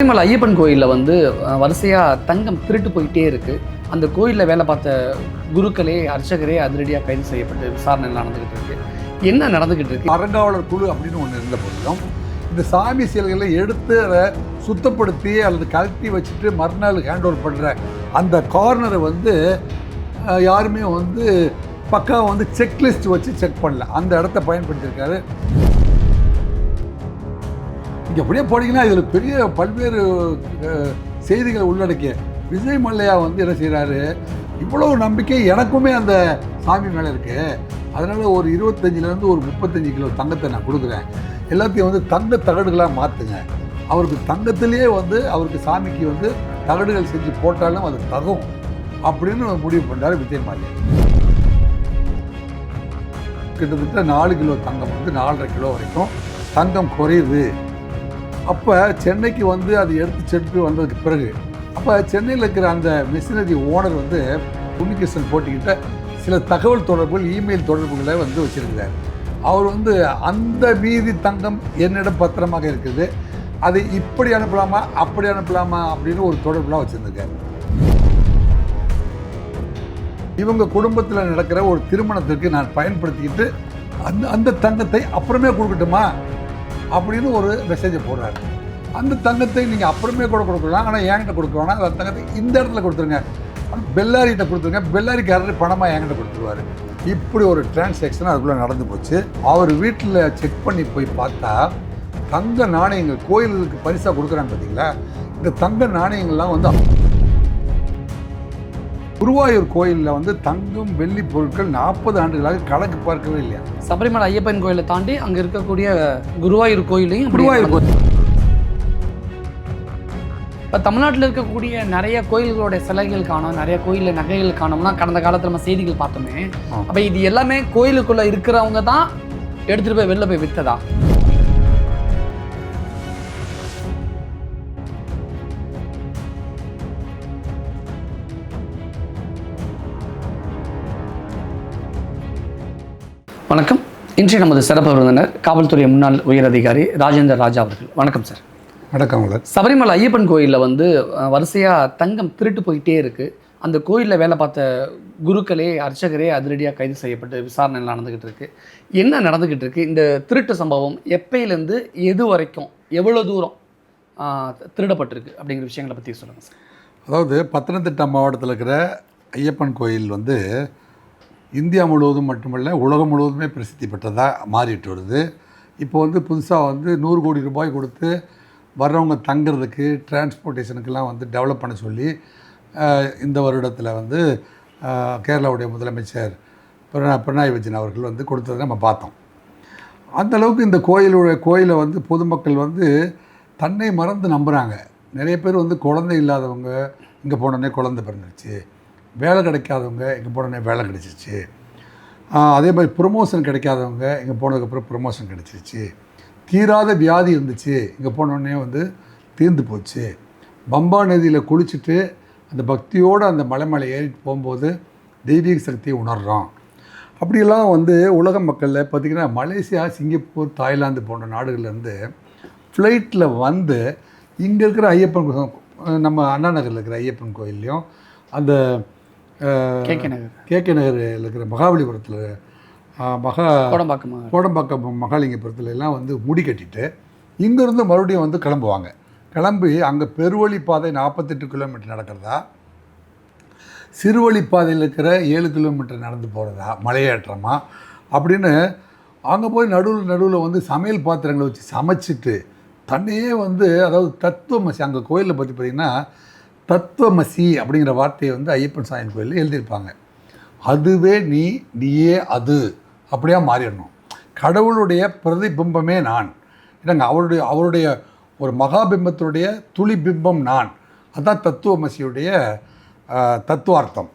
திருமலை ஐயப்பன் கோயிலில் வந்து வரிசையாக தங்கம் திருட்டு போயிட்டே இருக்குது அந்த கோயிலில் வேலை பார்த்த குருக்களே அர்ச்சகரே அதிரடியாக கைது செய்யப்பட்டு விசாரணை நடந்துகிட்டு இருக்கு. என்ன நடந்துகிட்டு இருக்கு? அறங்காவலர் குழு அப்படின்னு ஒன்று இருந்த போதிலும் இந்த சாமி சிலைகளை எடுத்து அதை சுத்தப்படுத்தி அல்லது கழட்டி வச்சுட்டு மறுநாள் ஹேண்ட் ஓவர் பண்ணுற அந்த கார்னரை வந்து யாருமே வந்து பக்கா வந்து செக்லிஸ்ட் வச்சு செக் பண்ணல. அந்த இடத்த பயன்படுத்தியிருக்காரு. இங்கே அப்படியே போனீங்கன்னா இதில் பெரிய பல்வேறு செய்திகளை உள்ளடக்கிய விஜய் மல்லையா வந்து என்ன செய்கிறாரு இவ்வளவு நம்பிக்கை எனக்குமே அந்த சாமி மேலே இருக்கு. அதனால் ஒரு இருபத்தஞ்சிலேருந்து ஒரு முப்பத்தஞ்சு கிலோ தங்கத்தை நான் கொடுக்குறேன். எல்லாத்தையும் வந்து தங்க தகடுகளாக மாற்றுங்க அவருக்கு தங்கத்திலேயே வந்து அவருக்கு சாமிக்கு வந்து தகடுகள் செஞ்சு போட்டாலும் அது தகும் அப்படின்னு முடிவு பண்ணார் விஜய் மல்லையா. கிட்டத்தட்ட நாலு கிலோ தங்கம் வந்து நாலரை கிலோ வரைக்கும் தங்கம் குறையுது. அப்போ சென்னைக்கு வந்து அது எடுத்து சென்று வந்ததுக்கு பிறகு அப்போ சென்னையில் இருக்கிற அந்த மிஷினரி ஓனர் வந்து உன்னிகிருஷ்ணன் போட்டிக்கிட்ட சில தகவல் தொடர்புகள் இமெயில் தொடர்புகளை வந்து வச்சுருக்கிறார். அவர் வந்து அந்த மீதி தங்கம் என்னிடம் பத்திரமாக இருக்குது அதை இப்படி அனுப்பலாமா அப்படி அனுப்பலாமா அப்படின்னு ஒரு தொடர்புலாம் வச்சுருந்துருக்காரு. இவங்க குடும்பத்தில் நடக்கிற ஒரு திருமணத்திற்கு நான் பயன்படுத்திக்கிட்டு அந்த அந்த தங்கத்தை அப்புறமே கொடுக்கட்டுமா? அப்படின்னு ஒரு மெசேஜை போடுறாரு. அந்த தங்கத்தை நீங்கள் அப்புறமே கூட கொடுக்கலாம். ஆனால் என்கிட்ட கொடுக்க வேணாம். அந்த தங்கத்தை இந்த இடத்துல கொடுத்துருங்க. பெல்லாரிகிட்ட கொடுத்துருங்க. பெல்லாரிக்காரர் பணமாக என்கிட்ட கொடுத்துருவாரு. இப்படி ஒரு டிரான்சாக்ஷன் அதுக்குள்ளே நடந்து போச்சு. அவர் வீட்டில் செக் பண்ணி போய் பார்த்தா தங்க நாணயங்கள் கோயிலுக்கு பரிசாக கொடுக்குறாங்க பார்த்தீங்களா இந்த தங்க நாணயங்கள்லாம் வந்து குருவாயூர் கோயிலில் வந்து தங்கம் வெள்ளி பொருட்கள் நாற்பது ஆண்டுகளாக கணக்கு பார்க்கவே இல்லையா? சபரிமலை ஐயப்பன் கோயிலை தாண்டி அங்கே இருக்கக்கூடிய குருவாயூர் கோயிலையும் குருவாயூர் கோயில் இப்போ தமிழ்நாட்டில் இருக்கக்கூடிய நிறைய கோயில்களோட சிலைகள் காணும் நிறைய கோயிலில் நகைகள் காணும்னா கடந்த காலத்தில் நம்ம செய்திகள் பார்த்தோமே. அப்போ இது எல்லாமே கோயிலுக்குள்ளே இருக்கிறவங்க தான் எடுத்துகிட்டு போய் வெளில போய் விற்றதா வணக்கம் இன்றைய நமது சிறப்பு விருந்தினர் காவல்துறை முன்னாள் உயர் அதிகாரி ராஜேந்திர ராஜா அவர்கள். வணக்கம் சார். வணக்கங்கள சபரிமலை ஐயப்பன் கோயிலில் வந்து அஹ், வரிசையா தங்கம் திருட்டு போயிட்டே இருக்கு. அந்த கோயிலில் வேலை பார்த்த குருக்களே அர்ச்சகரே அதிரடியாக கைது செய்யப்பட்டு விசாரணை நடந்துக்கிட்டு இருக்கு. என்ன நடந்துக்கிட்டு இருக்கு? இந்த திருட்டு சம்பவம் எப்பயிலேருந்து எது வரைக்கும் எவ்வளோ தூரம் திருடப்பட்டிருக்கு? அப்படிங்கிற விஷயங்களை பற்றி சொல்லுங்கள் சார். அதாவது பத்தனந்திட்டா மாவட்டத்தில் இருக்கிற ஐயப்பன் கோயில் வந்து இந்தியா முழுவதும் மட்டுமல்ல உலகம் முழுவதுமே பிரசித்தி பெற்றதாக மாறிட்டு வருது. இப்போ வந்து புதுசாக வந்து நூறு கோடி ரூபாய் கொடுத்து வர்றவங்க தங்குறதுக்கு டிரான்ஸ்போர்ட்டேஷனுக்கெல்லாம் வந்து டெவலப் பண்ண சொல்லி இந்த வருடத்தில் வந்து கேரளாவுடைய முதலமைச்சர் பிரணா பினராயி விஜயன் அவர்கள் வந்து கொடுத்ததை நம்ம பார்த்தோம். அந்த அளவுக்கு இந்த கோயிலுடைய கோயிலை வந்து பொதுமக்கள் வந்து தன்னை மறந்து நம்புகிறாங்க நிறைய பேர் வந்து குழந்தை இல்லாதவங்க இங்கே போனோடனே குழந்தை பிறந்துருச்சு. வேலை கிடைக்காதவங்க இங்கே போனோடனே வேலை கிடைச்சிச்சு அதே மாதிரி ப்ரொமோஷன் கிடைக்காதவங்க இங்கே போனதுக்கப்புறம் ப்ரொமோஷன் கிடைச்சிருச்சு. தீராத வியாதி இருந்துச்சு இங்கே போனோடனே வந்து தீர்ந்து போச்சு. பம்பா நதியில் குளிச்சுட்டு அந்த பக்தியோடு அந்த மலை மலை ஏறிட்டு போகும்போது தெய்வீக சக்தியை உணர்கிறோம் அப்படியெல்லாம் வந்து உலக மக்களில் பார்த்திங்கன்னா மலேசியா சிங்கப்பூர் தாய்லாந்து போன்ற நாடுகள்லேருந்து ஃப்ளைட்டில் வந்து இங்கே இருக்கிற ஐயப்பன் நம்ம அண்ணா நகரில் இருக்கிற ஐயப்பன் கோயில்லையும் அந்த அஹ், கே கே நகர். கேகே நகரில் இருக்கிற மகாபலிபுரத்தில் மகா கோடம்பாக்கமா கோடம்பாக்கம் மகாலிங்கபுரத்துல எல்லாம் வந்து முடி கட்டிட்டு இங்கேருந்து மறுபடியும் வந்து கிளம்புவாங்க. கிளம்பி அங்கே பெருவழி பாதை நாற்பத்தெட்டு கிலோமீட்டர் நடக்கிறதா? சிறுவழி பாதையில் இருக்கிற ஏழு கிலோமீட்டர் நடந்து போகிறதா மலையேற்றமா? அப்படின்னு அங்கே போய் நடுவில் நடுவில் வந்து சமையல் பாத்திரங்களை வச்சு சமைச்சிட்டு தன்னையே வந்து அதாவது தத்துவமசி அங்கே கோயிலில் பற்றி பார்த்திங்கன்னா தத்துவமசி அப்படிங்கிற வார்த்தையை வந்து ஐயப்பன் சாமி கோயிலில் எழுதியிருப்பாங்க. அதுவே நீ நீயே அது. அப்படியே மாறிடணும். கடவுளுடைய பிரதிபிம்பமே நான். என்னங்க அவருடைய அவருடைய ஒரு மகாபிம்பத்தினுடைய துளி பிம்பம் நான். அதுதான் தத்துவமசியுடைய தத்துவார்த்தம்.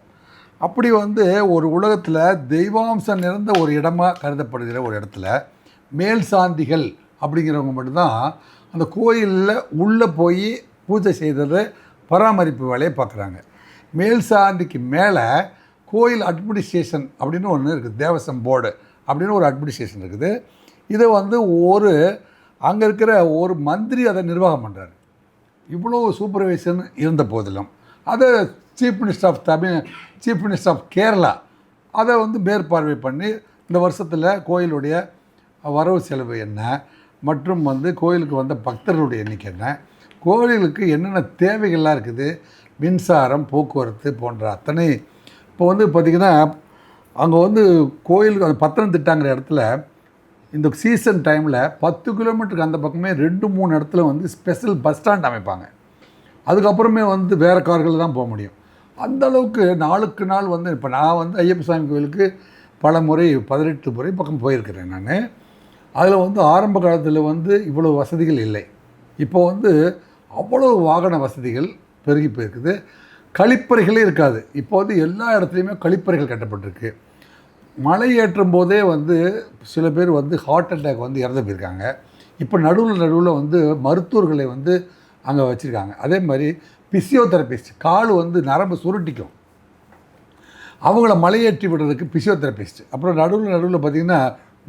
அப்படி வந்து ஒரு உலகத்தில் தெய்வாம்சம் நிறைந்த ஒரு இடமாக கருதப்படுகிற ஒரு இடத்துல மேல் சாந்திகள் அப்படிங்கிறவங்க மட்டும்தான் அந்த கோயிலில் உள்ளே போய் பூஜை செய்தது பராமரிப்பு வேலையை பார்க்குறாங்க. மேல் சாந்திக்கு மேலே கோயில் அட்மினிஸ்ட்ரேஷன் அப்படின்னு ஒன்று இருக்குது தேவசம் போர்டு அப்படின்னு ஒரு அட்மினிஸ்ட்ரேஷன் இருக்குது. இதை வந்து ஒரு அங்கே இருக்கிற ஒரு மந்திரி அதை நிர்வாகம் பண்ணுறாரு இவ்வளோ சூப்பர்வைசன் இருந்த போதிலும். அதை chief minister of Tamil chief minister of Kerala அதை வந்து மேற்பார்வை பண்ணி இந்த வருஷத்தில் கோயிலுடைய வரவு செலவு என்ன மற்றும் வந்து கோயிலுக்கு வந்த பக்தர்களுடைய எண்ணிக்கை என்ன கோயிலுக்கு என்னென்ன தேவைகள்லாம் இருக்குது? மின்சாரம் போக்குவரத்து போன்ற அத்தனை. இப்போ வந்து பார்த்திங்கன்னா அங்கே வந்து கோயிலுக்கு அந்த பத்தனந்திட்டாங்கிற இடத்துல இந்த சீசன் டைமில் பத்து கிலோமீட்டருக்கு அந்த பக்கமே ரெண்டு மூணு இடத்துல வந்து ஸ்பெஷல் பஸ் ஸ்டாண்ட் அமைப்பாங்க. அதுக்கப்புறமே வந்து வேறு கார்கள் தான் போக முடியும். அந்த அளவுக்கு நாளுக்கு நாள் வந்து இப்போ நான் வந்து ஐயப்ப சாமி கோயிலுக்கு பல முறை பதினெட்டு முறை பக்கம் போயிருக்கிறேன் நான். அதில் வந்து ஆரம்ப காலத்தில் வந்து இவ்வளோ வசதிகள் இல்லை. இப்போ வந்து அவ்வளோ வாகன வசதிகள் பெருகி போயிருக்குது. கழிப்பறைகளே இருக்காது. இப்போ வந்து எல்லா இடத்துலையுமே கழிப்பறைகள் கட்டப்பட்டிருக்கு. மலை ஏற்றும் போதே வந்து சில பேர் வந்து ஹார்ட் அட்டாக் வந்து இறந்து போயிருக்காங்க. இப்போ நடுவில் நடுவில் வந்து மருத்துவர்களை வந்து அங்கே வச்சுருக்காங்க. அதே மாதிரி பிசியோதெரபிஸ்ட் கால் வந்து நரம்பு சுருட்டிக்கும். அவங்கள மலையேற்றி விடுறதுக்கு பிசியோதெரபிஸ்ட் அப்புறம் நடுவில் நடுவில் பார்த்திங்கன்னா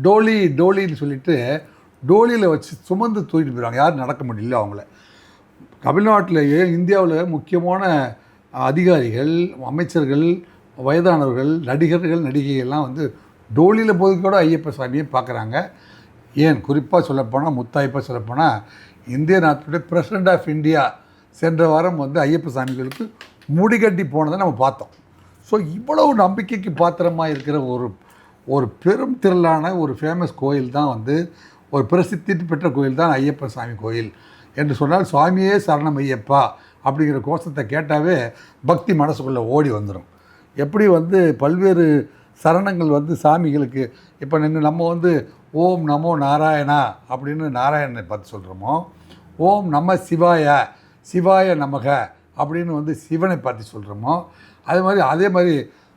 டோலி டோலின்னு சொல்லிட்டு டோலியில் வச்சு சுமந்து தூக்கிட்டு போயிடுவாங்க யாரும் நடக்க முடியல அவங்கள. தமிழ்நாட்டிலேயே இந்தியாவில் முக்கியமான அதிகாரிகள் அமைச்சர்கள் வயதானவர்கள் நடிகர்கள் நடிகைகள்லாம் வந்து டோலியில் போய் கூட ஐயப்ப சாமியை பார்க்குறாங்க. ஏன்? குறிப்பாக சொல்லப்போனால் முத்தாய்ப்பாக சொல்லப்போனால் இந்திய நாட்டுடைய பிரசிடெண்ட் ஆஃப் இந்தியா சென்ற வாரம் வந்து ஐயப்ப சாமிகளுக்கு முடிகட்டி போனதை நம்ம பார்த்தோம். ஸோ இவ்வளவு நம்பிக்கைக்கு பாத்திரமாக இருக்கிற ஒரு ஒரு பெரும் திரளான ஒரு ஃபேமஸ் கோயில் தான் வந்து ஒரு பிரசித்தி பெற்ற கோயில் தான் ஐயப்ப சாமி கோயில். என்று சொன்னால் சுவாமியே சரணம் ஐயப்பா அப்படிங்கிற கோஷத்தை கேட்டாவே பக்தி மனசுக்குள்ளே ஓடி வந்துடும் எப்படி வந்து பல்வேறு சரணங்கள் வந்து சாமிகளுக்கு இப்போ நின்று நம்ம வந்து ஓம் நமோ நாராயணா அப்படின்னு நாராயணனை பார்த்து சொல்கிறோமோ ஓம் நம சிவாய சிவாய நமக அப்படின்னு வந்து சிவனை பார்த்து சொல்கிறோமோ அதே மாதிரி அதே மாதிரி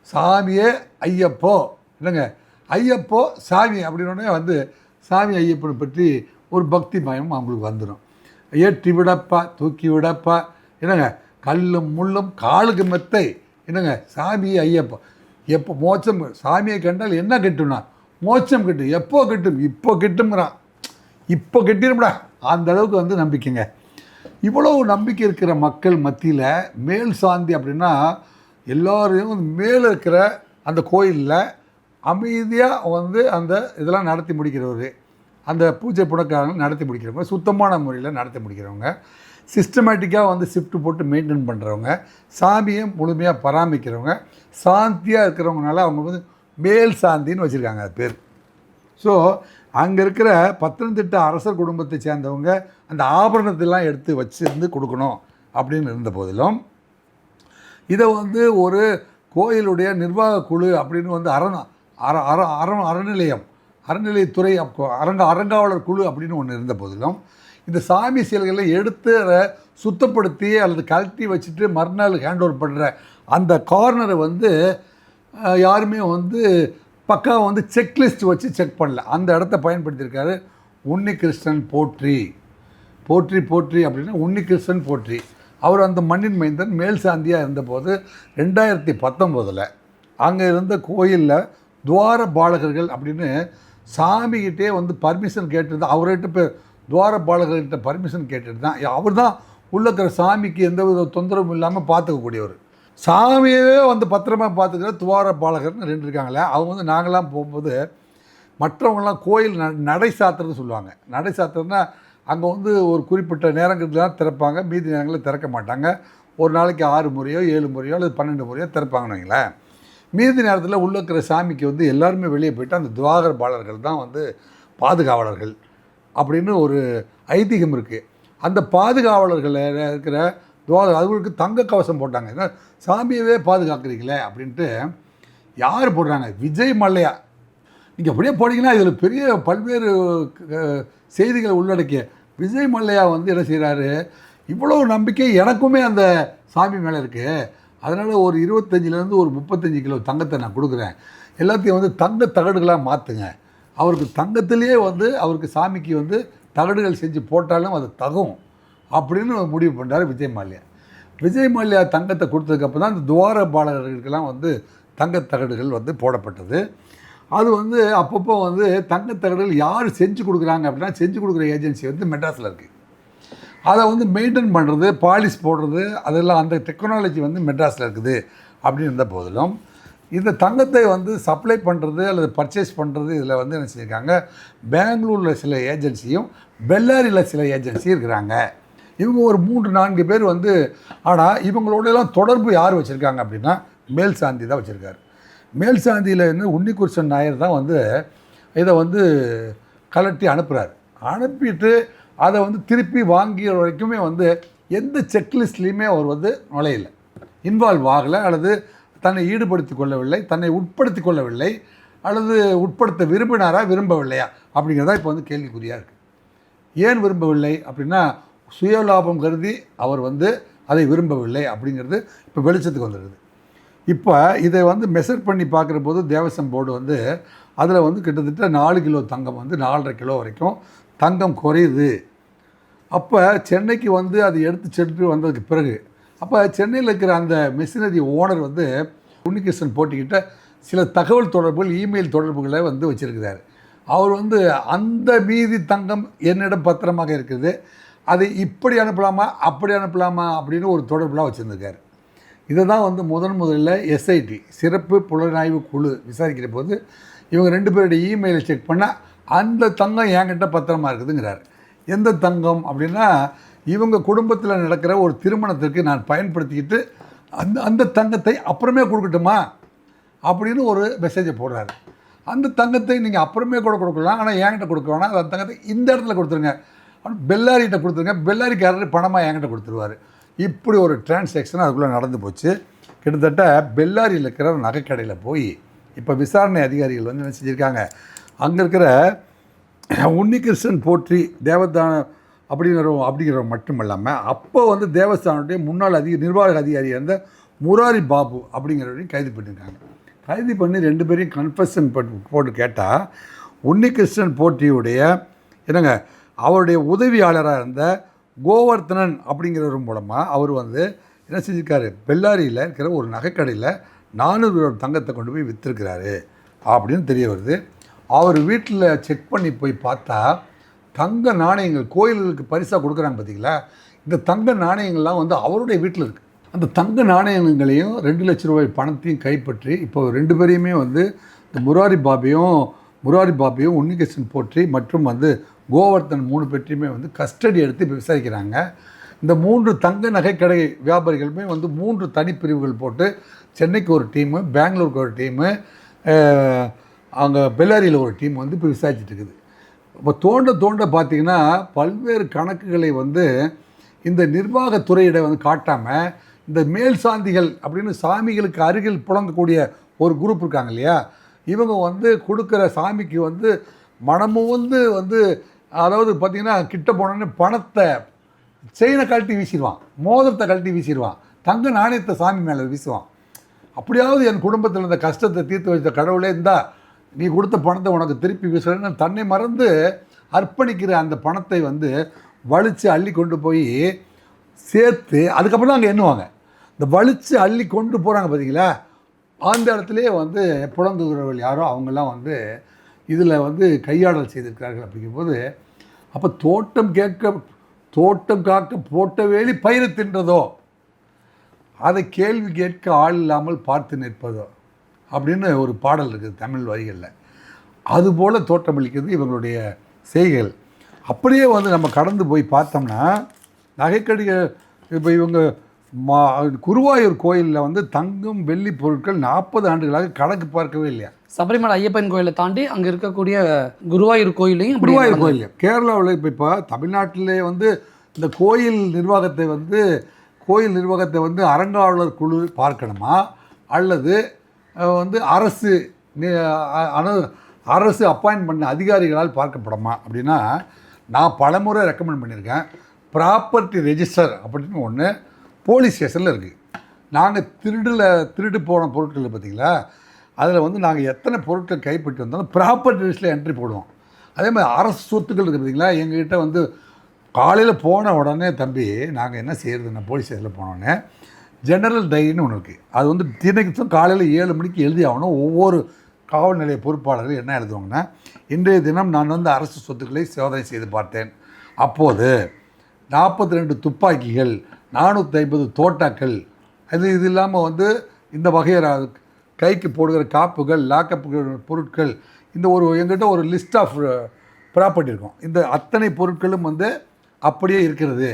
சாமியே ஐயப்போ என்னங்க ஐயப்போ சாமி அப்படின்னோடனே வந்து சாமி ஐயப்பனை பற்றி ஒரு பக்தி பயம் அவங்களுக்கு வந்துடும் ஏற்றி விடப்பா தூக்கி விடப்பா என்னங்க? கல்லும் முள்ளும் காலுக்கு மெத்தை. என்னங்க? சாமி ஐயப்பா. எப்போ மோட்சம் சாமியை கண்டால் என்ன கட்டும்னா மோட்சம் கிட்டும் எப்போ கிட்டும்? இப்போ கட்டுங்கிறான் இப்போ கட்டிடும்டா அந்த அளவுக்கு வந்து நம்பிக்கைங்க. இவ்வளவு நம்பிக்கை இருக்கிற மக்கள் மத்தியில் மேல் சாந்தி அப்படின்னா எல்லோரையும் மேலே இருக்கிற அந்த கோயிலில் அமைதியாக வந்து அந்த இதெல்லாம் நடத்தி முடிக்கிறவர். அந்த பூஜை புனக்காரங்கள் நடத்தி முடிக்கிறவங்க சுத்தமான முறையில் நடத்தி முடிக்கிறவங்க சிஸ்டமேட்டிக்காக வந்து ஷிஃப்ட் போட்டு மெயின்டைன் பண்ணுறவங்க சாமியை முழுமையாக பராமரிக்கிறவங்க சாந்தியாக இருக்கிறவங்கனால அவங்க வந்து மேல் சாந்தின்னு வச்சுருக்காங்க அது பேர். ஸோ அங்கே இருக்கிற பத்தனந்திட்ட அரசர் குடும்பத்தை சேர்ந்தவங்க அந்த ஆபரணத்தெல்லாம் எடுத்து வச்சுருந்து கொடுக்கணும் அப்படின்னு இருந்த போதிலும் இதை வந்து ஒரு கோயிலுடைய நிர்வாக குழு அப்படின்னு வந்து அரண் அற அற அற அறநிலையம் அறநிலையத்துறை அப்போ அரங்க அறங்காவலர் குழு அப்படின்னு ஒன்று இருந்த போதிலும் இந்த சாமி செயல்களை எடுத்து அதை சுத்தப்படுத்தி அல்லது கழட்டி வச்சுட்டு மறுநாள் ஹேண்ட் ஓவர் பண்ணுற அந்த கார்னரை வந்து யாருமே வந்து பக்காவை வந்து செக்லிஸ்ட் வச்சு செக் பண்ணல. அந்த இடத்த பயன்படுத்தியிருக்காரு உன்னி கிருஷ்ணன் போற்றி. போற்றி போற்றி அப்படின்னா உன்னிகிருஷ்ணன் போற்றி. அவர் அந்த மண்ணின் மைந்தன் மேல் சாந்தியாக இருந்தபோது ரெண்டாயிரத்தி பத்தொம்போதில் அங்கே இருந்த கோயிலில் துவார பாலகர்கள் அப்படின்னு சாமிகிட்டே வந்து பர்மிஷன் கேட்டு தான் அவர்கிட்ட இப்போ துவார பர்மிஷன் கேட்டுட்டு தான். அவர் தான் உள்ள இருக்கிற சாமிக்கு எந்த வித தொந்தரவும் இல்லாமல் பார்த்துக்கக்கூடியவர். சாமியவே வந்து பத்திரமா பார்த்துக்கிற துவார பாலகர்னு ரெண்டு இருக்காங்களே அவங்க வந்து நாங்களாம் போகும்போது மற்றவங்களாம் கோயில் ந- நடை சாத்துறது சொல்லுவாங்க. நடை சாத்துறதுனா அங்கே வந்து ஒரு குறிப்பிட்ட நேரங்கிறது தான் திறப்பாங்க மீதி நேரங்களில் திறக்க மாட்டாங்க. ஒரு நாளைக்கு ஆறு முறையோ ஏழு முறையோ அல்லது பன்னெண்டு முறையோ திறப்பாங்கன்னு வைங்களேன். மீதி நேரத்தில் உள்ளே இருக்கிற சாமிக்கு வந்து எல்லாருமே வெளியே போயிட்டு அந்த துவாகர் பாலர்கள் தான் வந்து பாதுகாவலர்கள் அப்படின்னு ஒரு ஐதீகம் இருக்குது அந்த பாதுகாவலர்கள் இருக்கிற துவாகர் அவங்களுக்கு தங்க கவசம் போட்டாங்க. ஏன்னா சாமியவே பாதுகாக்கிறீங்களே அப்படின்ட்டு யார் போடுறாங்க? விஜய் மல்லையா. நீங்கள் அப்படியே போனீங்கன்னா இதில் பெரிய பல்வேறு செய்திகளை உள்ளடக்கிய விஜய் மல்லையா வந்து என்ன செய்கிறாரு இவ்வளோ நம்பிக்கை எனக்குமே அந்த சாமி மேலே இருக்குது அதனால் ஒரு இருபத்தஞ்சிலேருந்து ஒரு முப்பத்தஞ்சு கிலோ தங்கத்தை நான் கொடுக்குறேன். எல்லாத்தையும் வந்து தங்க தகடுகளாக மாற்றுங்க அவருக்கு தங்கத்திலேயே வந்து அவருக்கு சாமிக்கு வந்து தகடுகள் செஞ்சு போட்டாலும் அது தகும் அப்படின்னு முடிவு பண்ணுறாரு விஜய் மால்யா விஜய் மால்யா தங்கத்தை கொடுத்ததுக்கப்புறம் தான் இந்த துவார பாலகர்களுக்கெல்லாம் வந்து தங்கத் தகடுகள் வந்து போடப்பட்டது. அது வந்து அப்பப்போ வந்து தங்கத்தகடுகள் யார் செஞ்சு கொடுக்குறாங்க அப்படின்னா செஞ்சு கொடுக்குற ஏஜென்சி வந்து மெட்ராஸில் இருக்குது அதை வந்து மெயின்டைன் பண்ணுறது பாலிஷ் போடுறது அதெல்லாம் அந்த டெக்னாலஜி வந்து மெட்ராஸில் இருக்குது அப்படின்னு இருந்த போதிலும் இந்த தங்கத்தை வந்து சப்ளை பண்ணுறது அல்லது பர்ச்சேஸ் பண்ணுறது இதில் வந்து என்ன செஞ்சுருக்காங்க? பெங்களூரில் சில ஏஜென்சியும் பெல்லாரியில் சில ஏஜென்சி இருக்கிறாங்க. இவங்க ஒரு மூன்று நான்கு பேர் வந்து ஆனால் இவங்களோட எல்லாம் தொடர்பு யார் வச்சுருக்காங்க அப்படின்னா மேல் சாந்தி தான் வச்சுருக்காரு. மேல் சாந்தியில் இருந்து உன்னிகுருஷன் நாயர் தான் வந்து இதை வந்து கலட்டி அனுப்புகிறார் அனுப்பிட்டு அதை வந்து திருப்பி வாங்கிய வரைக்குமே வந்து எந்த செக்லிஸ்ட்லேயுமே அவர் வந்து நுழையலை. இன்வால்வ் ஆகலை. அல்லது தன்னை ஈடுபடுத்தி கொள்ளவில்லை. தன்னை உட்படுத்தி கொள்ளவில்லை. அல்லது உட்படுத்த விரும்பினாரா விரும்பவில்லையா? அப்படிங்கிறதா இப்போ வந்து கேள்விக்குறியாக இருக்குது ஏன் விரும்பவில்லை அப்படின்னா சுயலாபம் கருதி அவர் வந்து அதை விரும்பவில்லை அப்படிங்கிறது இப்போ வெளிச்சத்துக்கு வந்துடுது இப்போ இதை வந்து மெஷர் பண்ணி பார்க்குற போது தேவசம் போர்டு வந்து அதில் வந்து கிட்டத்தட்ட நாலு கிலோ தங்கம் வந்து நாலரை கிலோ வரைக்கும் தங்கம் குறையுது. அப்போ சென்னைக்கு வந்து அது எடுத்து சென்று வந்ததுக்கு பிறகு அப்போ சென்னையில் இருக்கிற அந்த மெஷினரி ஓனர் வந்து உன்னிகிருஷ்ணன் போட்டிக்கிட்ட சில தகவல் தொடர்புகள் இமெயில் தொடர்புகளை வந்து வச்சுருக்கிறார். அவர் வந்து அந்த மீதி தங்கம் என்னிடம் பத்திரமாக இருக்குது அதை இப்படி அனுப்பலாமா அப்படி அனுப்பலாமா அப்படின்னு ஒரு தொடர்புலாம் வச்சுருந்துருக்கார். இதை தான் வந்து முதன் முதலில் எஸ்ஐடி சிறப்பு புலனாய்வு குழு விசாரிக்கிற போது இவங்க ரெண்டு பேருடைய இமெயிலை செக் பண்ணால் அந்த தங்கம் என்கிட்ட பத்திரமா இருக்குதுங்கிறார். எந்த தங்கம் அப்படின்னா இவங்க குடும்பத்தில் நடக்கிற ஒரு திருமணத்திற்கு நான் பயன்படுத்திக்கிட்டு அந்த அந்த தங்கத்தை அப்புறமே கொடுக்கட்டுமா? அப்படின்னு ஒரு மெசேஜை போடுறாரு. அந்த தங்கத்தை நீங்கள் அப்புறமே கூட கொடுக்கலாம் ஆனால் என்கிட்ட கொடுக்க வேணாம். அந்த தங்கத்தை இந்த இடத்துல கொடுத்துருங்க. பெல்லாரிகிட்ட கொடுத்துருங்க. பெல்லாரிக்காரர் பணமாக என்கிட்ட கொடுத்துருவாரு. இப்படி ஒரு டிரான்சாக்ஷன் அதுக்குள்ளே நடந்து போச்சு. கிட்டத்தட்ட பெல்லாரியில் இருக்கிற ஒரு நகைக்கடையில் போய் இப்போ விசாரணை அதிகாரிகள் வந்து என்ன செஞ்சுருக்காங்க? அங்கே இருக்கிற உன்னிகிருஷ்ணன் போற்றி தேவதான அப்படிங்கிற அப்படிங்கிற மட்டும் இல்லாமல் அப்போ வந்து தேவஸ்தானுடைய முன்னாள் அதிக நிர்வாக அதிகாரி இருந்த முராரி பாபு அப்படிங்கிறவரையும் கைது பண்ணியிருக்காங்க கைது பண்ணி ரெண்டு பேரையும் கன்ஃபெஷன் போட்டு கேட்டால் உன்னிகிருஷ்ணன் போற்றியுடைய என்னங்க அவருடைய உதவியாளராக இருந்த கோவர்த்தனன் அப்படிங்கிறவர் மூலமாக அவர் வந்து என்ன செஞ்சிருக்காரு? பெல்லாரியில் இருக்கிற ஒரு நகைக்கடையில் நானூறு தங்கத்தை கொண்டு போய் விற்றுருக்கிறாரு அப்படின்னு தெரிய வருது. அவர் வீட்டில் செக் பண்ணி போய் பார்த்தா தங்க நாணயங்கள் கோயில்களுக்கு பரிசாக கொடுக்குறாங்க பார்த்தீங்களா? இந்த தங்க நாணயங்கள்லாம் வந்து அவருடைய வீட்டில் இருக்குது அந்த தங்க நாணயங்களையும் ரெண்டு லட்ச ரூபாய் பணத்தையும் கைப்பற்றி இப்போ ரெண்டு பேரையுமே வந்து இந்த முராரி பாபியும் முராரி பாபியும் உன்னிகிருஷ்ணன் போற்றி மற்றும் வந்து கோவர்த்தன் மூணு பேற்றையுமே வந்து கஸ்டடி எடுத்து இப்போ விசாரிக்கிறாங்க. இந்த மூன்று தங்க நகைக்கடை வியாபாரிகளுமே வந்து மூன்று தனிப்பிரிவுகள் போட்டு சென்னைக்கு ஒரு டீமு பெங்களூருக்கு ஒரு டீமு அங்கே பெல்லாரியில் ஒரு டீம் வந்து இப்போ விசாரிச்சுட்டு இருக்குது. இப்போ தோண்ட தோண்ட பார்த்தீங்கன்னா பல்வேறு கணக்குகளை வந்து இந்த நிர்வாகத்துறையிட வந்து காட்டாமல் இந்த மேல் சாந்திகள் அப்படின்னு சாமிகளுக்கு அருகில் புழங்கக்கூடிய ஒரு குரூப் இருக்காங்க இல்லையா? இவங்க வந்து கொடுக்குற சாமிக்கு வந்து மனமும் வந்து வந்து அதாவது பார்த்திங்கன்னா கிட்ட போனோன்னே பணத்தை செயினை கழட்டி வீசிடுவான் மோதிரத்தை கழட்டி வீசிடுவான் தங்க நாணயத்தை சாமி மேலே வீசுவான். அப்படியாவது என் குடும்பத்தில் இருந்த கஷ்டத்தை தீர்த்து வைத்த கடவுளே இருந்தால் நீ கொடுத்த பணத்தை உனக்கு திருப்பி வீசுறேன்னு தன்னை மறந்து அர்ப்பணிக்கிற அந்த பணத்தை வந்து வலிச்சு அள்ளி கொண்டு போய் சேர்த்து அதுக்கப்புறம் தான் அங்கே எண்ணுவாங்க. இந்த வலிச்சு அள்ளி கொண்டு போகிறாங்க பார்த்தீங்களா அந்த இடத்துலையே வந்து புலந்துகிறவர்கள் யாரோ அவங்கெல்லாம் வந்து இதில் வந்து கையாடல் செய்திருக்கிறார்கள் அப்படிங்கும்போது அப்போ தோட்டம் கேட்க தோட்டம் காக்க போட்ட வேலி பயிர் தின்றதோ? அதை கேள்வி கேட்க ஆள் இல்லாமல் பார்த்து நிற்பதோ? அப்படின்னு ஒரு பாடல் இருக்குது தமிழ் வரிகளில். அதுபோல் தோற்றமளிக்கிறது இவங்களுடைய செய்கைகள். அப்படியே வந்து நம்ம கடந்து போய் பார்த்தோம்னா நகைக்கடிகள் இப்போ இவங்க மா குருவாயூர் கோயிலில் வந்து தங்கம் வெள்ளி பொருட்கள் நாற்பது ஆண்டுகளாக கணக்கு பார்க்கவே இல்லையா? சபரிமலை ஐயப்பன் கோயிலை தாண்டி அங்கே இருக்கக்கூடிய குருவாயூர் கோயிலையும் குருவாயூர் நடந்தது. கோயில். கேரளாவில் இப்போ இப்போ தமிழ்நாட்டிலே வந்து இந்த கோயில் நிர்வாகத்தை வந்து கோயில் நிர்வாகத்தை வந்து அறங்காவலர் குழு பார்க்கணுமா? அல்லது வந்து அரசு அனு- அரசு அப்பாயின்ட் பண்ண அதிகாரிகளால் பார்க்கப்படுமா? அப்படின்னா நான் பலமுறை ரெக்கமெண்ட் பண்ணியிருக்கேன். ப்ராப்பர்ட்டி ரெஜிஸ்டர் அப்படின்னு ஒன்று போலீஸ் ஸ்டேஷனில் இருக்குது நாங்கள் திருடில் திருடு போன பொருட்கள் பார்த்திங்களா? அதில் வந்து நாங்கள் எத்தனை பொருட்கள் கைப்பற்றி வந்தாலும் ப்ராப்பர்ட்டி லிஸ்ட்டில் என்ட்ரி போடுவோம். அதே மாதிரி அரசு சொத்துக்கள் இருக்குது பார்த்திங்களா? எங்ககிட்ட வந்து காலையில் போன உடனே தம்பி நாங்கள் என்ன செய்கிறதுன்னா போலீஸ் ஸ்டேஷனில் போனோடனே ஜெனரல் டைரின்னு ஒன்று இருக்குது அது வந்து தினைக்கும் காலையில் ஏழு மணிக்கு எழுதி ஆகணும். ஒவ்வொரு காவல் நிலைய பொறுப்பாளர்கள் என்ன எழுதுவாங்கன்னா இன்றைய தினம் நான் வந்து அரசு சொத்துக்களை சோதனை செய்து பார்த்தேன். அப்போது நாற்பத்தி ரெண்டு துப்பாக்கிகள் நானூற்றி ஐம்பது தோட்டாக்கள் அது இது இல்லாமல் வந்து இந்த வகையான கைக்கு போடுகிற காப்புகள் லாக்கப் பொருட்கள் இந்த ஒரு எங்கிட்ட ஒரு லிஸ்ட் ஆஃப் ப்ராப்பர்ட்டி இருக்கும். இந்த அத்தனை பொருட்களும் வந்து அப்படியே இருக்கிறது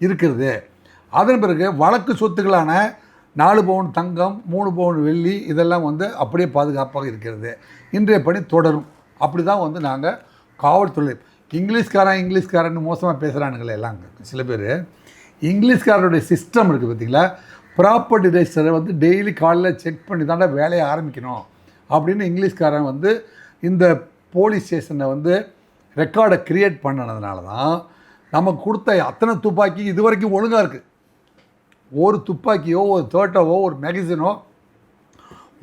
இருக்கிறது. அதன் பிறகு வழக்கு சொத்துக்களான நாலு பவுன் தங்கம் மூணு பவுன் வெள்ளி இதெல்லாம் வந்து அப்படியே பாதுகாப்பாக இருக்கிறது. இன்றைய பணி தொடரும். அப்படி தான் வந்து நாங்கள் காவல்துறை இங்கிலீஷ்காரன் இங்கிலீஷ்காரன் மோசமாக பேசுகிறானுங்களே எல்லாம் சில பேர் இங்கிலீஷ்காரனுடைய சிஸ்டம் இருக்குது பார்த்தீங்களா ப்ராப்பர்ட்டி ரெஜிஸ்டரை வந்து டெய்லி காலையில் செக் பண்ணி தாண்டா வேலையை ஆரம்பிக்கணும். அப்படின்னு இங்கிலீஷ்காரன் வந்து இந்த போலீஸ் ஸ்டேஷனை வந்து ரெக்கார்டை க்ரியேட் பண்ணனதுனால தான் நமக்கு கொடுத்த அத்தனை துப்பாக்கி இது வரைக்கும் ஒழுங்காக இருக்குது ஒரு துப்பாக்கியோ ஒரு தோட்டவோ ஒரு மேகசினோ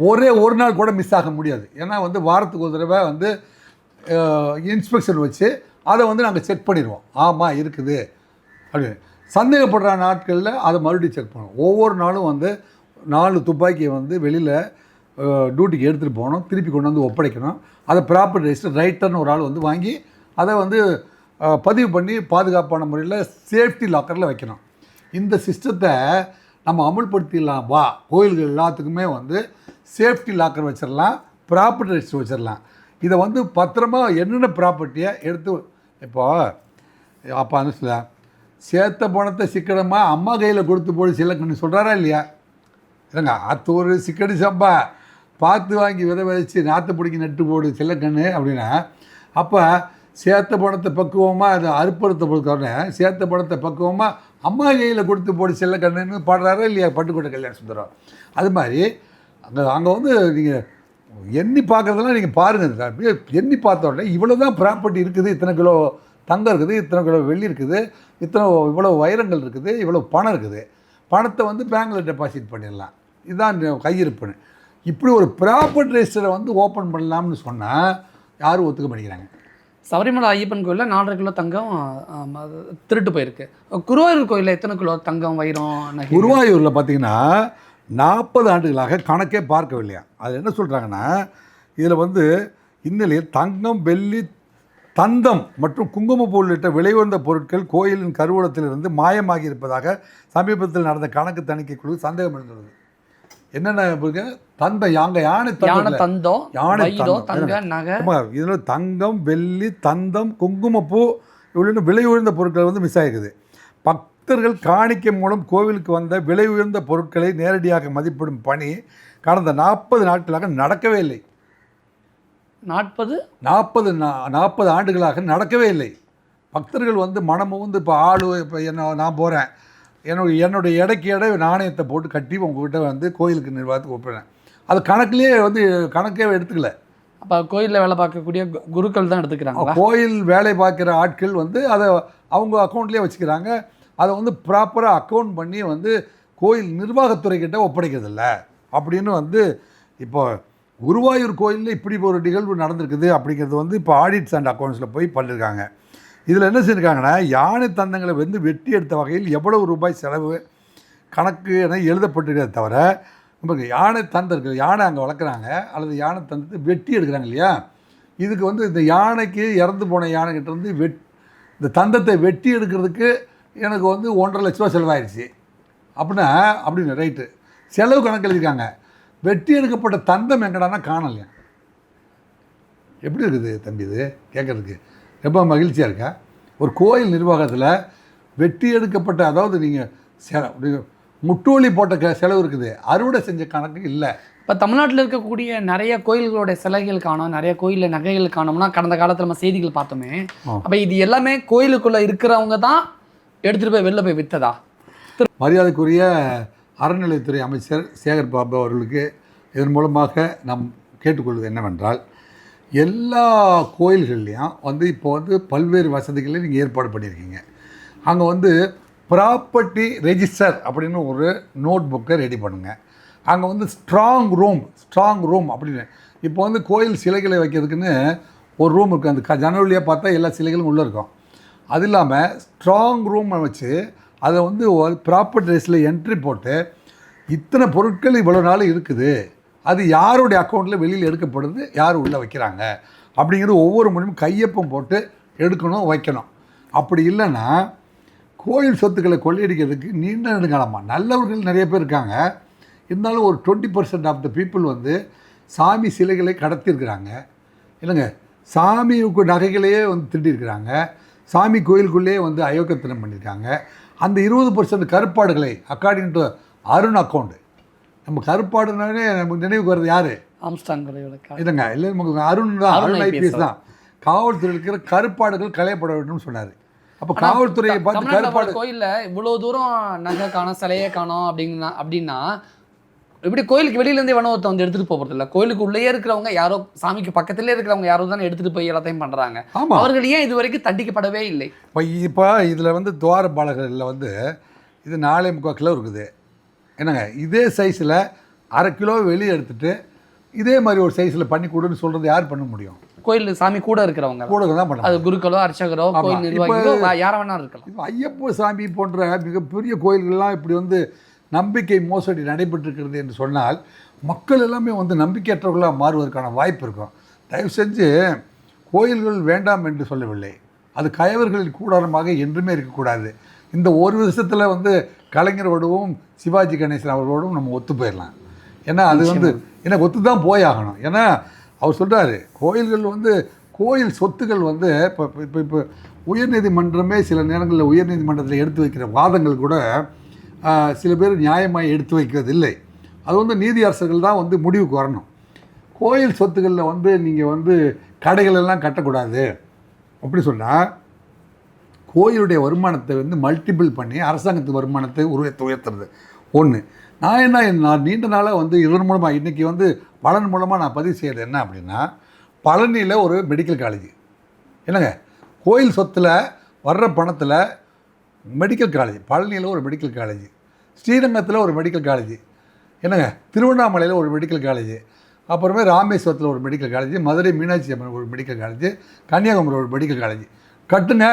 ஒரே ஒரு நாள் கூட மிஸ் ஆக முடியாது. ஏன்னா வந்து வாரத்துக்கு ஒரு தடவை வந்து இன்ஸ்பெக்ஷன் வச்சு அதை வந்து நாங்கள் செக் பண்ணிடுவோம். ஆமாம் இருக்குது. அப்படின்னு சந்தேகப்படுற நாட்களில் அதை மறுபடியும் செக் பண்ணுவோம். ஒவ்வொரு நாளும் வந்து நாலு துப்பாக்கியை வந்து வெளியில் டியூட்டிக்கு எடுத்துகிட்டு போகணும். திருப்பி கொண்டு வந்து ஒப்படைக்கணும். அதை ப்ராப்பர்ட்டி ரெஜிஸ்டர் ரைட்டர்னு ஒரு ஆள் வந்து வாங்கி அதை வந்து பதிவு பண்ணி பாதுகாப்பான முறையில் சேஃப்டி லாக்கரில் வைக்கணும். இந்த சிஸ்டத்தை நம்ம அமுல்படுத்திடலாம். வா. கோயில்கள் எல்லாத்துக்குமே வந்து சேஃப்டி லாக்கர் வச்சிடலாம். ப்ராப்பர்ட்டி ரெஜிஸ்டர் வச்சிடலாம். இதை வந்து பத்திரமா என்னென்ன ப்ராப்பர்ட்டியை எடுத்து இப்போ வந்து சொல்ல சேர்த்த பணத்தை சிக்கனமாக அம்மா கையில் கொடுத்து போடு சிலக்குன்னு சொல்கிறாரா இல்லையா? இல்லைங்க அது ஒரு சிக்கடி சம்பா. பார்த்து வாங்கி விதை விதைச்சி நாற்று பிடிக்கி நட்டு போடு சில்லக்கண்ணு அப்படின்னா அப்போ சேர்த்த பணத்தை பக்குவமாக அதை அறுப்படுத்த பொறுத்தவொடனே சேர்த்த பணத்தை பக்குவமாக அம்மா கையில் கொடுத்து போட்டு செல்ல கண்ணுன்னு பாடுறாரா இல்லையா? பட்டுக்கோட்டை கல்யாண சுந்தரம். அது மாதிரி அங்கே அங்கே வந்து நீங்கள் எண்ணி பார்க்குறதெல்லாம் நீங்கள் பாருங்கள் அப்படியே எண்ணி பார்த்த உடனே இவ்வளோ தான் ப்ராப்பர்ட்டி இருக்குது இத்தனை கிலோ தங்கம் இருக்குது இத்தனை கிலோ வெள்ளி இருக்குது இத்தனை இவ்வளோ வைரங்கள் இருக்குது இவ்வளோ பணம் இருக்குது. பணத்தை வந்து பேங்க்கில் டெபாசிட் பண்ணிடலாம். இதுதான் கையிருப்புன்னு. இப்படி ஒரு ப்ராப்பர்ட்டி ரெஜிஸ்டரை வந்து ஓப்பன் பண்ணலாம்னு சொன்னால் யாரும் ஒத்துக்க மாட்டேங்கிறாங்க. சபரிமலை ஐயப்பன் கோயிலில் நாலரை கிலோ தங்கம் திருட்டு போயிருக்கு. குருவாயூர் கோயிலில் எத்தனை கிலோ தங்கம் வைரம் குருவாயூரில் பார்த்தீங்கன்னா நாற்பது ஆண்டுகளாக கணக்கே பார்க்கவில்லையா? அது என்ன சொல்கிறாங்கன்னா இதில் வந்து இந்நிலையில் தங்கம் வெள்ளி தந்தம் மற்றும் குங்குமப்பூ உள்ளிட்ட விலை உயர்ந்த பொருட்கள் கோயிலின் கருவூலத்திலிருந்து மாயமாகி இருப்பதாக சமீபத்தில் நடந்த கணக்கு தணிக்கை குழு சந்தேகம் எழுந்துள்ளது. என்னென்ன இருக்கு? யாங்க யானை யானை தந்தம் யானை தந்தம். தங்க நகை. இதில் தங்கம் வெள்ளி தந்தம் குங்குமப்பூ இவ்வளோ விலை உயர்ந்த பொருட்கள் வந்து மிஸ் ஆகிருக்குது பக்தர்கள் காணிக்கை மூலம் கோவிலுக்கு வந்த விலை உயர்ந்த பொருட்களை நேரடியாக மதிப்பிடும் பணி கடந்த நாற்பது நாட்களாக நடக்கவே இல்லை. நாற்பது? நாற்பது நாற்பது ஆண்டுகளாக நடக்கவே இல்லை. பக்தர்கள் வந்து மனமும் வந்து இப்போ ஆளு இப்போ என்ன நான் போகிறேன் என்னுடைய என்னுடைய எடைக்கு எடை நாணயத்தை போட்டு கட்டி உங்ககிட்ட வந்து கோயிலுக்கு நிர்வாகத்துக்கு ஒப்புறேன் அது கணக்குலேயே வந்து கணக்கே எடுத்துக்கல. அப்போ கோயிலில் வேலை பார்க்கக்கூடிய குருக்கள் தான் எடுத்துக்கிறாங்களா? கோயில் வேலை பார்க்குற ஆட்கள் வந்து அதை அவங்க அக்கௌண்ட்லேயே வச்சுக்கிறாங்க. அதை வந்து ப்ராப்பராக அக்கௌண்ட் பண்ணி வந்து கோயில் நிர்வாகத்துறை கிட்ட ஒப்படைக்கிறதில்ல. அப்படின்னு வந்து இப்போ குருவாயூர் கோயிலில் இப்படி ஒரு நிகழ்வு நடந்திருக்குது அப்படிங்கிறது வந்து இப்போ ஆடிட்ஸ் அண்ட் அக்கௌண்ட்ஸில் போய் பண்ணியிருக்காங்க இதில் என்ன செஞ்சுருக்காங்கன்னா யானை தந்தங்களை வந்து வெட்டி எடுத்த வகையில் எவ்வளவு ரூபாய் செலவு கணக்கு என எழுதப்பட்டிருக்கிறத தவிர நமக்கு யானை தந்திருக்கு யானை அங்கே வளர்க்குறாங்க அல்லது யானை தந்தத்தை வெட்டி எடுக்கிறாங்க இல்லையா? இதுக்கு வந்து இந்த யானைக்கு இறந்து போன யானைகிட்டேருந்து வெட் இந்த தந்தத்தை வெட்டி எடுக்கிறதுக்கு எனக்கு வந்து ஒன்றரை லட்ச ரூபா செலவாயிடுச்சு அப்படின்னா அப்படின்னு ரைட்டு செலவு கணக்கு எழுதியிருக்காங்க. வெட்டி எடுக்கப்பட்ட தந்தம் எங்கடான்னா காணலையா? எப்படி இருக்குது தம்பி இது? கேட்குறதுக்கு. ரொம்ப மகிழ்ச்சியாக இருக்கா? ஒரு கோயில் நிர்வாகத்தில் வெட்டி எடுக்கப்பட்ட அதாவது நீங்கள் செல முட்டோலி போட்ட க செலவு இருக்குது. அறுவடை செஞ்ச கணக்கு இல்லை. இப்போ தமிழ்நாட்டில் இருக்கக்கூடிய நிறைய கோயில்களுடைய சிலைகள் காணோம் நிறைய கோயிலில் நகைகள் காணோம்னா கடந்த காலத்தில் நம்ம செய்திகள் பார்த்தோமே. அப்போ இது எல்லாமே கோயிலுக்குள்ளே இருக்கிறவங்க தான் எடுத்துகிட்டு போய் வெளில போய் விற்றதா மரியாதைக்குரிய அறநிலையத்துறை அமைச்சர் சேகர் பாபு அவர்களுக்கு இதன் மூலமாக நாம் கேட்டுக்கொள்வது என்னவென்றால் எல்லா கோயில்கள்லையும் வந்து இப்போ வந்து பல்வேறு வசதிகளை நீங்கள் ஏற்பாடு பண்ணியிருக்கீங்க. அங்கே வந்து ப்ராப்பர்ட்டி ரெஜிஸ்டர் அப்படின்னு ஒரு நோட் புக்கை ரெடி பண்ணுங்கள் அங்கே வந்து ஸ்ட்ராங் ரூம் ஸ்ட்ராங் ரூம் அப்படின்னு. இப்போ வந்து கோயில் சிலைகளை வைக்கிறதுக்குன்னு ஒரு ரூம் இருக்குது அந்த க ஜனவரியாக பார்த்தா எல்லா சிலைகளும் உள்ளே இருக்கும். அது இல்லாமல் ஸ்ட்ராங் ரூம் வச்சு அதை வந்து ப்ராப்பர்ட்டி ரேஸில் என்ட்ரி போட்டு இத்தனை பொருட்கள் இவ்வளோ நாள் இருக்குது. அது யாருடைய அக்கௌண்ட்டில் வெளியில் எடுக்கப்படுது யார் உள்ளே வைக்கிறாங்க? அப்படிங்கிறது ஒவ்வொரு முறையும் கையொப்பம் போட்டு எடுக்கணும் வைக்கணும். அப்படி இல்லைன்னா கோயில் சொத்துக்களை கொள்ளையடிக்கிறதுக்கு நீண்ட நெடுங்காலமாக நல்லவர்கள் நிறைய பேர் இருக்காங்க. இருந்தாலும் ஒரு twenty percent of the people வந்து சாமி சிலைகளை கடத்தியிருக்கிறாங்க. இல்லைங்க சாமிக்கு நகைகளையே வந்து திருடியிருக்கிறாங்க. சாமி கோயிலுக்குள்ளேயே வந்து அயோக்கத்தனம் பண்ணியிருக்காங்க. அந்த இருபது பர்சன்ட் கருப்பாடுகளை அக்கார்டிங் டு அருண் அக்கௌண்ட் நம்ம கருப்பாடுனாலே நமக்கு நினைவுக்கு வர்றது யார்? ஆம்ஸ்டாங் இல்லைங்க இல்லை நமக்கு அருண் தான் அருண் ஐபிஎஸ் தான். காவல்துறை இருக்கிற கருப்பாடுகள் களையப்பட வேண்டும்னு சொன்னார். அப்போ காவல்துறையை பார்த்து கருப்பாடு கோயில்ல இவ்வளவு தூரம் நகை காணோம் சிலையே காணோம் அப்படின்னா அப்படின்னா இப்படி கோயிலுக்கு வெளியில இருந்தே வேணும் ஒருத்தன் வந்து எடுத்துட்டு போறது இல்ல கோயிலுக்கு உள்ளேயே இருக்கிறவங்க யாரோ சாமிக்கு பக்கத்திலே இருக்கிறவங்க யாரோ தானே எடுத்துட்டு போய் எல்லாத்தையும் பண்றாங்க. ஆமாம் அவர்கள் ஏன் இது வரைக்கும் தண்டிக்கப்படவே இல்லை? இப்போ இப்போ இதில் வந்து துவார பாலகரில் வந்து இது நாலே முக்கால் கிலோ இருக்குது. என்னங்க இதே சைஸில் அரை கிலோ வெளியே எடுத்துட்டு இதே மாதிரி ஒரு சைஸில் பண்ணி கொடுன்னு சொல்கிறது யார் பண்ண முடியும்? கோயில் சாமி கூட இருக்கிறவங்க. கூட தான் பண்ண அது குருக்களோ அர்ச்சகரோ. கோயில் நிர்வாகிகளோ யார வேணா இருக்கலாம். இப்போ ஐயப்ப சாமி போன்ற மிகப்பெரிய கோயில்கள்லாம் இப்படி வந்து நம்பிக்கை மோசடி நடைபெற்றிருக்கிறது என்று சொன்னால் மக்கள் எல்லாமே வந்து நம்பிக்கையற்றவர்களாக மாறுவதற்கான வாய்ப்பு இருக்கும். தயவு செஞ்சு கோயில்கள் வேண்டாம் என்று சொல்லவில்லை. அது கயவர்களின் கூடாரமாக என்றுமே இருக்கக்கூடாது. இந்த ஒரு விஷயத்தில் வந்து கலைஞரோடவும் சிவாஜி கணேசன் அவர்களோடும் நம்ம ஒத்து போயிடலாம். ஏன்னா அது வந்து எனக்கு ஒத்து தான் போய் ஆகணும் ஏன்னா அவர் சொல்கிறாரு கோயில்கள் வந்து கோயில் சொத்துக்கள் வந்து இப்போ இப்போ இப்போ உயர்நீதிமன்றமே சில நேரங்களில் உயர்நீதிமன்றத்தில் எடுத்து வைக்கிற வாதங்கள் கூட சில பேர் நியாயமாக எடுத்து வைக்கிறது இல்லை அது வந்து நீதி அரசர்கள் தான் வந்து முடிவுக்கு வரணும். கோயில் சொத்துக்களில் வந்து நீங்கள் வந்து கடைகள் எல்லாம் கட்டக்கூடாது. அப்படி சொன்னால் கோயிலுடைய வருமானத்தை வந்து மல்டிபிள் பண்ணி அரசாங்கத்து வருமானத்தை உருவத்தை உயர்த்துறது. ஒன்று நான் என்ன நான் நீண்ட நாளாக வந்து இதன் மூலமாக இன்றைக்கி வந்து பலன் மூலமாக நான் பதிவு செய்கிறது என்ன அப்படின்னா பழனியில் ஒரு மெடிக்கல் காலேஜ் என்னங்க? கோயில் சொத்தில் வர்ற பணத்தில் மெடிக்கல் காலேஜ் பழனியில் ஒரு மெடிக்கல் காலேஜ் ஸ்ரீரங்கத்தில் ஒரு மெடிக்கல் காலேஜ் என்னங்க? திருவண்ணாமலையில் ஒரு மெடிக்கல் காலேஜ் அப்புறமே ராமேஸ்வரத்தில் ஒரு மெடிக்கல் காலேஜ் மதுரை மீனாட்சி அம்மன் ஒரு மெடிக்கல் காலேஜ் கன்னியாகுமரி ஒரு மெடிக்கல் காலேஜ் கட்டுங்க!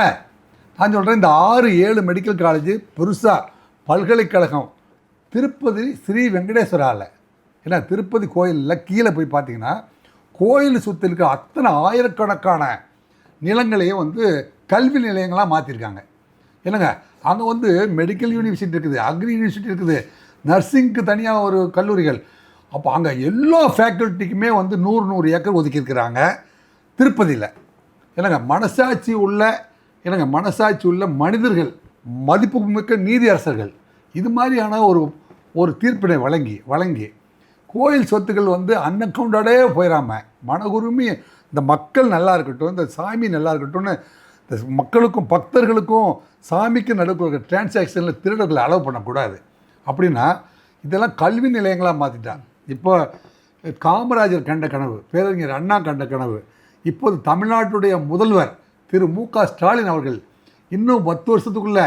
நான் சொல்கிறேன் இந்த ஆறு ஏழு மெடிக்கல் காலேஜ் பெருசாக பல்கலைக்கழகம் திருப்பதி ஸ்ரீ வெங்கடேஸ்வராவில் ஏன்னா திருப்பதி கோயிலில் கீழே போய் பார்த்தீங்கன்னா கோயில் சுற்றி இருக்க அத்தனை ஆயிரக்கணக்கான நிலங்களையும் வந்து கல்வி நிலையங்களாக மாற்றிருக்காங்க என்னங்க அங்கே வந்து மெடிக்கல் யூனிவர்சிட்டி இருக்குது அக்ரி யூனிவர்சிட்டி இருக்குது நர்சிங்க்கு தனியாக ஒரு கல்லூரிகள். அப்போ அங்கே எல்லா ஃபேக்கல்ட்டிக்குமே வந்து நூறு நூறு ஏக்கர் ஒதுக்கியிருக்கிறாங்க திருப்பதியில். என்னங்க மனசாட்சி உள்ள என்னங்க மனசாட்சி உள்ள மனிதர்கள் மதிப்புமிக்க நீதி அரசர்கள். இது மாதிரியான ஒரு ஒரு தீர்ப்பினை வழங்கி வழங்கி கோயில் சொத்துக்கள் வந்து அன்அக்கௌண்டடே போயிடாம மனகுருமி இந்த மக்கள் நல்லா இருக்கட்டும் இந்த சாமி நல்லா இருக்கட்டும்னு இந்த மக்களுக்கும் பக்தர்களுக்கும் சாமிக்கு நடக்கிற டிரான்சாக்ஷனில் திருடர்களை அலோவ் பண்ணக்கூடாது. அப்படின்னா இதெல்லாம் கல்வி நிலையங்களாக மாற்றிட்டாங்க இப்போ காமராஜர் கண்ட கனவு பேரறிஞர் அண்ணா கண்ட கனவு இப்போது தமிழ்நாட்டுடைய முதல்வர் திரு மு க ஸ்டாலின் அவர்கள் இன்னும் பத்து வருஷத்துக்குள்ள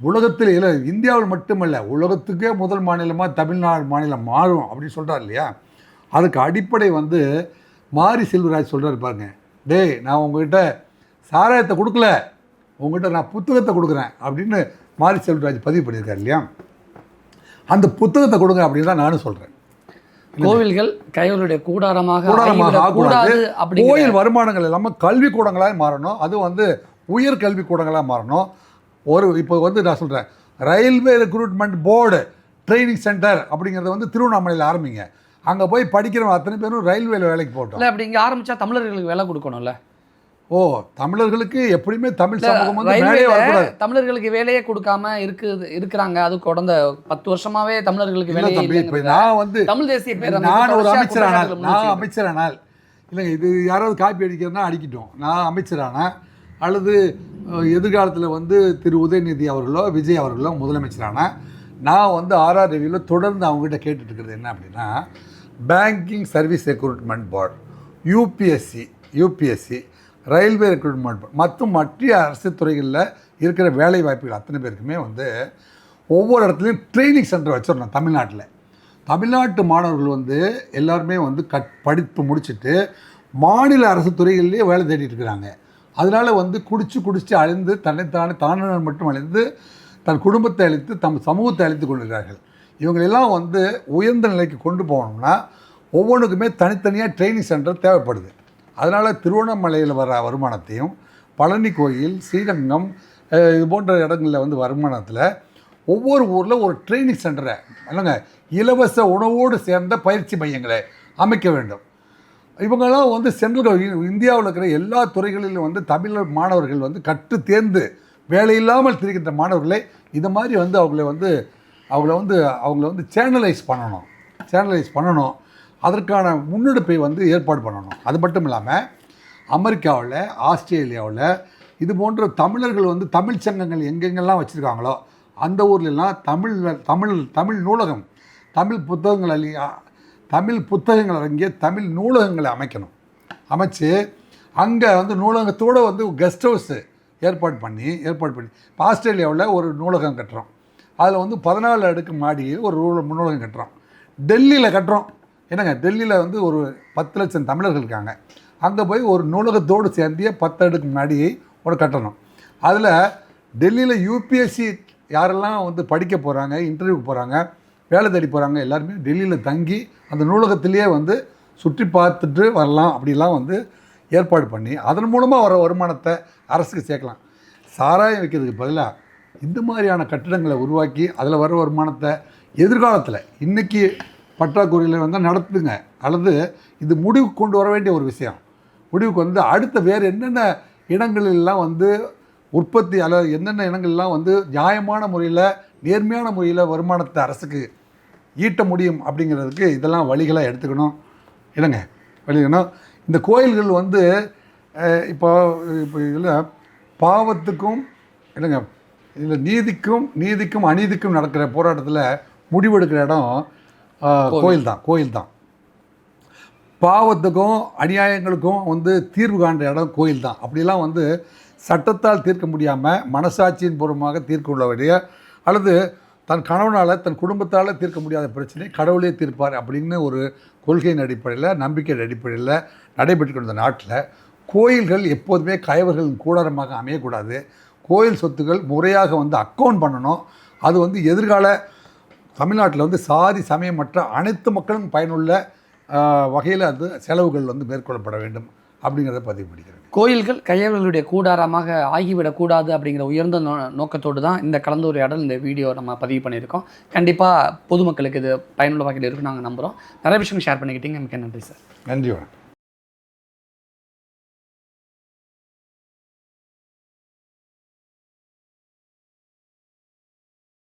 உலகத்தில் இல்லை இந்தியாவில் மட்டுமல்ல உலகத்துக்கே முதல் மாநிலமாக தமிழ்நாடு மாநிலம் மாறும் அப்படின்னு சொல்கிறார் இல்லையா? அதுக்கு அடிப்படை வந்து மாரி செல்வராஜ் சொல்கிறார் பாருங்க. டேய் நான் உங்ககிட்ட சாராயத்தை கொடுக்கல உங்ககிட்ட நான் புத்தகத்தை கொடுக்குறேன் அப்படின்னு மாரி செல்வராஜ் பதிவு பண்ணியிருக்காரு இல்லையா? அந்த புத்தகத்தை கொடுங்க அப்படின்னு தான் நானும் சொல்கிறேன் கோவில்கள் கைவருடைய கூடாரமாக கூடாரமாக கூடாது அப்படிங்கிற கோயில் வருமானங்கள் இல்லாமல் கல்வி கூடங்களாக மாறணும். அது வந்து உயர் கல்வி கூடங்களாக மாறணும். ஒரு இப்போ வந்து நான் சொல்கிறேன் railway recruitment board training centre அப்படிங்கிறத வந்து திருவண்ணாமலையில் ஆரம்பிங்க. அங்கே போய் படிக்கிறவங்க அத்தனை பேரும் ரயில்வேல வேலைக்கு போட்டோம் இல்ல அப்படி இங்க ஆரம்பிச்சா தமிழர்களுக்கு வேலை கொடுக்கணும்ல? ஓ தமிழர்களுக்கு எப்படியுமே தமிழ் சமூகம் வந்து தமிழர்களுக்கு வேலையே கொடுக்காம இருக்குது இருக்கிறாங்க. அது கடந்த பத்து வருஷமாவே தமிழர்களுக்கு வேலையே தம்பி நான் வந்து தமிழ் தேசிய நான் ஒரு அமைச்சரானால் நான். அமைச்சரானால் இல்லைங்க இது யாராவது காப்பி அடிக்கிறதுனா அடிக்கட்டும். நான் அமைச்சரானா அல்லது எதிர்காலத்தில் வந்து திரு உதயநிதி அவர்களோ விஜய் அவர்களோ முதலமைச்சரானா நான் வந்து ஆர்ஆர் ரவியில் தொடர்ந்து அவங்ககிட்ட கேட்டுட்டு இருக்கிறது என்ன அப்படின்னா banking service recruitment board UPSC UPSC railway recruitment மற்றும் மற்ற அரசு துறைகளில் இருக்கிற வேலை வாய்ப்புகள் அத்தனை பேருக்குமே வந்து ஒவ்வொரு இடத்துலையும் ட்ரைனிங் சென்டர் வச்சிடணும் தமிழ்நாட்டில். தமிழ்நாட்டு மாணவர்கள் வந்து எல்லாருமே வந்து கட் படிப்பு முடிச்சுட்டு மாநில அரசு துறைகள்லேயே வேலை தேடிட்டு இருக்கிறாங்க. அதனால வந்து குடிச்சு குடிச்சு அழிந்து தன்னைத்தானே தானே மட்டும் அழிந்து தன் குடும்பத்தை அழித்து தம் சமூகத்தை அழித்து கொண்டிருக்கிறார்கள். இவங்களெல்லாம் வந்து உயர்ந்த நிலைக்கு கொண்டு போகணும்னா ஒவ்வொன்றுக்குமே தனித்தனியாக ட்ரைனிங் சென்டர் தேவைப்படுது. அதனால் திருவண்ணாமலையில் வர வருமானத்தையும் பழனி கோயில் ஸ்ரீரங்கம் இது போன்ற இடங்களில் வந்து வருமானத்தில் ஒவ்வொரு ஊரில் ஒரு ட்ரைனிங் சென்டரை இல்லைங்க இலவச உணவோடு சேர்ந்த பயிற்சி மையங்களை அமைக்க வேண்டும். இவங்கெல்லாம் வந்து சென்ட்ரல் இந்தியாவில் இருக்கிற எல்லா துறைகளிலும் வந்து தமிழர் மாணவர்கள் வந்து கற்று தேர்ந்து வேலையில்லாமல் திரிகின்ற மாணவர்களை இது மாதிரி வந்து அவங்கள வந்து அவங்கள வந்து அவங்கள வந்து சேனலைஸ் பண்ணணும். சேனலைஸ் பண்ணணும். அதற்கான முன்னெடுப்பை வந்து ஏற்பாடு பண்ணணும். அது மட்டும் இல்லாமல் அமெரிக்காவில் ஆஸ்திரேலியாவில் இது போன்ற தமிழர்கள் வந்து தமிழ் சங்கங்கள் எங்கெங்கெல்லாம் வச்சுருக்காங்களோ அந்த ஊர்லெல்லாம் தமிழ் தமிழ் தமிழ் நூலகம் தமிழ் புத்தகங்கள் அழி தமிழ் புத்தகங்கள் அடங்கிய தமிழ் நூலகங்களை அமைக்கணும். அமைச்சு அங்கே வந்து நூலகத்தோடு வந்து கெஸ்ட் ஹவுஸு ஏற்பாடு பண்ணி ஏற்பாடு பண்ணி இப்போ ஆஸ்திரேலியாவில் ஒரு நூலகம் கட்டுறோம். அதில் வந்து பதினாலு அடுக்கு மாடியில் ஒரு நூல நூலகம் கட்டுறோம். டெல்லியில் கட்டுறோம். என்னங்க டெல்லியில் வந்து ஒரு பத்து லட்சம் தமிழர்கள் இருக்காங்க. அங்கே போய் ஒரு நூலகத்தோடு சேர்ந்திய பத்து அடுக்கு முன்னாடி ஒரு கட்டணும். அதில் டெல்லியில் யூபிஎஸ்சி யாரெல்லாம் வந்து படிக்க போகிறாங்க இன்டர்வியூக்கு போகிறாங்க வேலை தேடி போகிறாங்க எல்லாருமே டெல்லியில் தங்கி அந்த நூலகத்திலேயே வந்து சுற்றி பார்த்துட்டு வரலாம் அப்படிலாம் வந்து ஏற்பாடு பண்ணி அதன் மூலமாக வர வருமானத்தை அரசுக்கு சேர்க்கலாம். சாராயம் வைக்கிறதுக்கு பதிலாக இந்த மாதிரியான கட்டிடங்களை உருவாக்கி அதில் வர வருமானத்தை எதிர்காலத்தில் இன்றைக்கி பற்றாக்குறையில் வந்து நடத்துங்க. அல்லது இது முடிவுக்கு கொண்டு வர வேண்டிய ஒரு விஷயம். முடிவுக்கு வந்து அடுத்த வேறு என்னென்ன இடங்களெல்லாம் வந்து உற்பத்தி அல்லது என்னென்ன இடங்கள்லாம் வந்து நியாயமான முறையில் நேர்மையான முறையில் வருமானத்தை அரசுக்கு ஈட்ட முடியும் அப்படிங்கிறதுக்கு இதெல்லாம் வழிகளாக எடுத்துக்கணும். இல்லைங்க வழிகணும் இந்த கோயில்கள் வந்து இப்போ இப்போ இதில் பாவத்துக்கும் இல்லைங்க இதில் நீதிக்கும் நீதிக்கும் அநீதிக்கும் நடக்கிற போராட்டத்தில் முடிவெடுக்கிற இடம் கோயில் தான் கோயில் தான் பாவத்துக்கும் அநியாயங்களுக்கும் வந்து தீர்வு காண்ற இடம் கோயில் தான் அப்படிலாம் வந்து சட்டத்தால் தீர்க்க முடியாமல் மனசாட்சியின் பூர்வமாக தீர்க்க உள்ளவரைய அல்லது தன் கணவனால் தன் குடும்பத்தால் தீர்க்க முடியாத பிரச்சனை கடவுளே தீர்ப்பார் அப்படின்னு ஒரு கொள்கையின் அடிப்படையில் நம்பிக்கையின் அடிப்படையில் நடைபெற்று கொண்ட நாட்டில் கோயில்கள் எப்போதுமே கயவர்களின் கூடாரமாக அமையக்கூடாது. கோயில் சொத்துக்கள் முறையாக வந்து அக்கௌண்ட் பண்ணணும். அது வந்து எதிர்கால தமிழ்நாட்டில் வந்து சாதி சமயமற்ற அனைத்து மக்களும் பயனுள்ள வகையில் அது செலவுகள் வந்து மேற்கொள்ளப்பட வேண்டும் அப்படிங்கிறத பதிவு கோயில்கள் கையவர்களுடைய கூடாரமாக ஆகிவிடக்கூடாது அப்படிங்கிற உயர்ந்த நோ நோக்கத்தோடு தான் இந்த கலந்துரையாடல் இந்த வீடியோ நம்ம பதிவு பண்ணியிருக்கோம். கண்டிப்பாக பொதுமக்களுக்கு இது பயனுள்ள வகையில் இருக்குன்னு நாங்கள் நம்புகிறோம் நிறைய விஷயம் ஷேர் பண்ணிக்கிட்டீங்க. மிக்க நன்றி சார். நன்றி வணக்கம்.